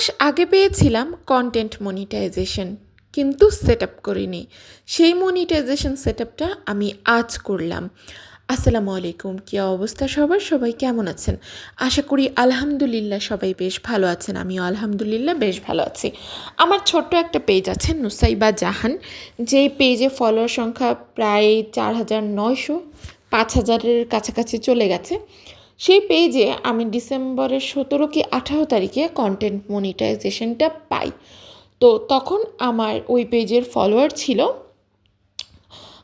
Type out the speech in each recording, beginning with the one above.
মাস আগে পেয়েছিলাম content monetization কিন্তু সেট আপ করিনি। সেই মনিটাইজেশন সেট আপটা আমি আজ করলাম। আসসালামু আলাইকুম, কী অবস্থা সবার? সবাই কেমন আছেন? আশা করি আলহামদুলিল্লাহ সবাই বেশ ভালো আছেন। আমিও আলহামদুলিল্লাহ বেশ ভালো আছি। আমার ছোট্ট একটা পেজ আছে, নুসাইবা জাহান। যেই পেজে ফলোয়ার সংখ্যা প্রায় চার হাজার নয়শো, পাঁচ হাজারের কাছাকাছি চলে গেছে। সেই পেজে আমি ডিসেম্বরের সতেরো কি আঠারো তারিখে কন্টেন্ট মনিটাইজেশনটা পাই। তো তখন আমার ওই পেজের ফলোয়ার ছিল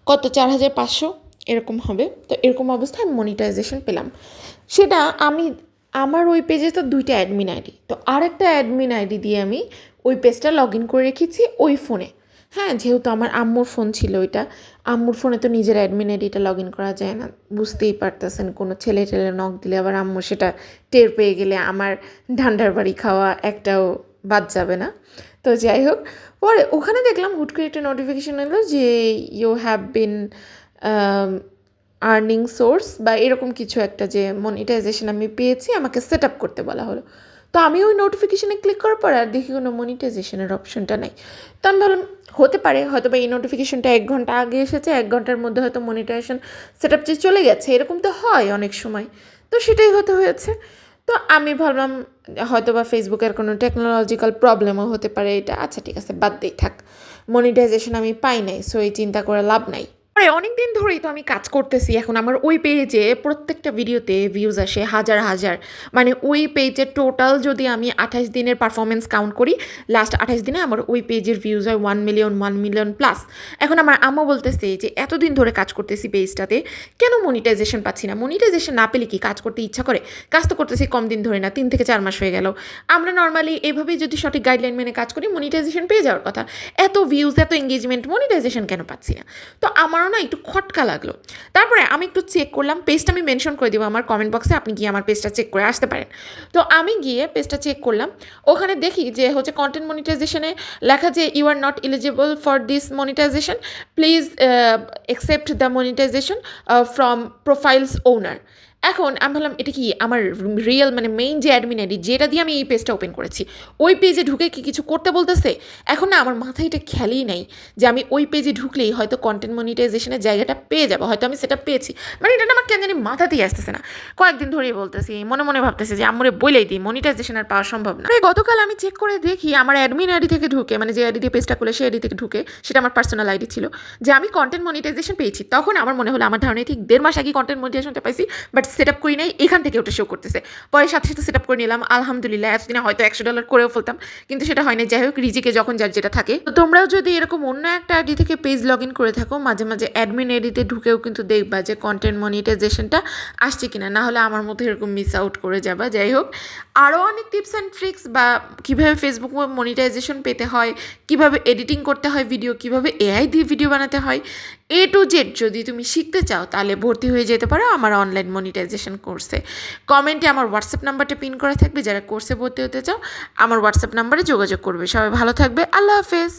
কত? চার হাজার পাঁচশো, এরকম হবে। তো এরকম অবস্থায় আমি মনিটাইজেশন পেলাম। সেটা আমি, আমার ওই পেজে তো দুইটা অ্যাডমিন আইডি তো আরেকটা অ্যাডমিন আইডি দিয়ে আমি ওই পেজটা লগ ইন করে রেখেছি ওই ফোনে হ্যাঁ যেহেতু আমার আম্মুর ফোন ছিল ওইটা। আম্মুর ফোনে তো নিজের অ্যাডমিন আইডিটা লগ ইন করা যায় না। বুঝতেই পারতেছেন, কোনো ছেলে টেলে নক দিলে আবার আম্মু সেটা টের পেয়ে গেলে আমার ঢান্ডার বাড়ি খাওয়া একটাও বাদ যাবে না। তো যাই হোক, পরে ওখানে দেখলাম হুট করে একটা নোটিফিকেশন এলো যে you have been earning source বা এরকম কিছু একটা যে মনিটাইজেশন আমি পেয়েছি, আমাকে সেট আপ করতে বলা হলো। তো আমি ওই নোটিফিকেশানে ক্লিক করার পর আর দেখি কোনো মনিটাইজেশনের অপশনটা নেই। তো আমি ভাবলাম, হতে পারে হয়তো বা এই নোটিফিকেশনটা এক ঘণ্টা আগে এসেছে, এক ঘণ্টার মধ্যে হয়তো মনিটাইজেশন সেট আপ যে চলে গেছে। এরকম তো হয় অনেক সময়। তো সেটাই হতে হয়েছে। তো আমি ভাবলাম হয়তো বা ফেসবুকের কোনো টেকনোলজিক্যাল প্রবলেমও হতে পারে এটা। আচ্ছা ঠিক আছে, বাদ দেই, থাক। মনিটাইজেশন আমি পাই নাই সো এই চিন্তা করে লাভ নাই। আরে অনেক দিন ধরেই তো আমি কাজ করতেছি এখন আমার ওই পেজে প্রত্যেকটা ভিডিওতে ভিউজ আসে, হাজার হাজার। মানে ওই পেজে টোটাল যদি আমি আঠাশ দিনের পারফরমেন্স কাউন্ট করি লাস্ট আঠাশ দিনে আমার ওই পেজের ভিউজ হয় one million one million plus এখন আমার আম্মা বলতেছে যে, এতদিন ধরে কাজ করতেছি পেজটাতে কেন মনিটাইজেশন পাচ্ছি না? মনিটাইজেশন না পেলে কি কাজ করতে ইচ্ছা করে? কাজ তো করতেছি কম দিন ধরে না, তিন থেকে চার মাস হয়ে গেল। আমরা নর্মালি এভাবেই যদি সঠিক গাইডলাইন মেনে কাজ করি মনিটাইজেশন পেয়ে যাওয়ার কথা। এত ভিউজ এত এঙ্গেজমেন্ট মনিটাইজেশন কেন পাচ্ছি না? তো আমারও না একটু খটকা লাগল। তারপরে আমি একটু চেক করলাম পেজটা আমি মেনশন করে দেবো আমার কমেন্ট বক্সে আপনি গিয়ে আমার পেজটা চেক করে আসতে পারেন। তো আমি গিয়ে পেজটা চেক করলাম, ওখানে দেখি যে হচ্ছে কন্টেন্ট মনিটাইজেশনে লেখা যে you are not eligible for this monetization please accept the monetization from profiles owner এখন আমি ভাবলাম, এটা কি আমার রিয়েল মানে মেইন যে অ্যাডমিন আইডি যেটা দিয়ে আমি এই পেজটা ওপেন করেছি, ওই পেজে ঢুকে কি কিছু করতে বলতেছে? এখন না, আমার মাথায় এটা খেয়ালই নেই যে আমি ওই পেজে ঢুকলেই হয়তো কন্টেন্ট মনিটাইজেশনের জায়গাটা পেয়ে যাব, হয়তো আমি সেটা পেয়েছি। মানে এটা আমার কেন জানি মাথাতেই আসতেছে না। কয়েকদিন ধরেই বলতেছি, মনে মনে ভাবতেছি যে আমরে বলেই দিই মনিটাইজেশন আর পাওয়া সম্ভব না। গতকাল আমি চেক করে দেখি, আমার অ্যাডমিন আইডি থেকে ঢুকে মানে যে আইডি দিয়ে পেজটা খুলে সেই আইডি থেকে ঢুকে, সেটা আমার পার্সোনাল আইডি ছিল, যে আমি কন্টেন্ট মনিটাইজেশন পেয়েছি। তখন আমার মনে হলো, আমার ধারণায় ঠিক দেড় মাস আগে কন্টেন্ট মনিটাইজেশনটা পাইছি বাট সেট আপ করি নাই, এখান থেকে ওটা শো করতেছে। পরে সাথে সাথে সেট আপ করে নিলাম, আলহামদুলিল্লাহ, এতদিনে হয়তো একশো ডলার করেও ফেলতাম, কিন্তু সেটা হয় না যাই হোক, রিজিকে যখন যার যেটা থাকে। তো তোমরাও যদি এরকম অন্য একটা আইডি থেকে পেজ লগ ইন করে থাকো, মাঝে মাঝে অ্যাডমিন আইডিতে ঢুকেও কিন্তু দেখবা যে কন্টেন্ট মনিটাইজেশনটা আসছে কিনা। না হলে আমার মতো এরকম মিস আউট করে যাবা। যাই হোক আরও অনেক টিপস অ্যান্ড ট্রিক্স বা কীভাবে ফেসবুক মনিটাইজেশন পেতে হয়, কীভাবে এডিটিং করতে হয় ভিডিও কীভাবে এআই দিয়ে ভিডিও বানাতে হয় এ টু জেড যদি তুমি শিখতে চাও, তাহলে ভর্তি হয়ে যেতে পারো আমার অনলাইন মনিটাইজেশন কোর্সে কমেন্টে আমার হোয়াটসঅ্যাপ নাম্বারটা পিন করা থাকবে, যারা কোর্সে ভর্তি হতে চাও, আমার হোয়াটসঅ্যাপ নাম্বারে যোগাযোগ করবে। সবাই ভালো থাকবে, আল্লাহ হাফেজ।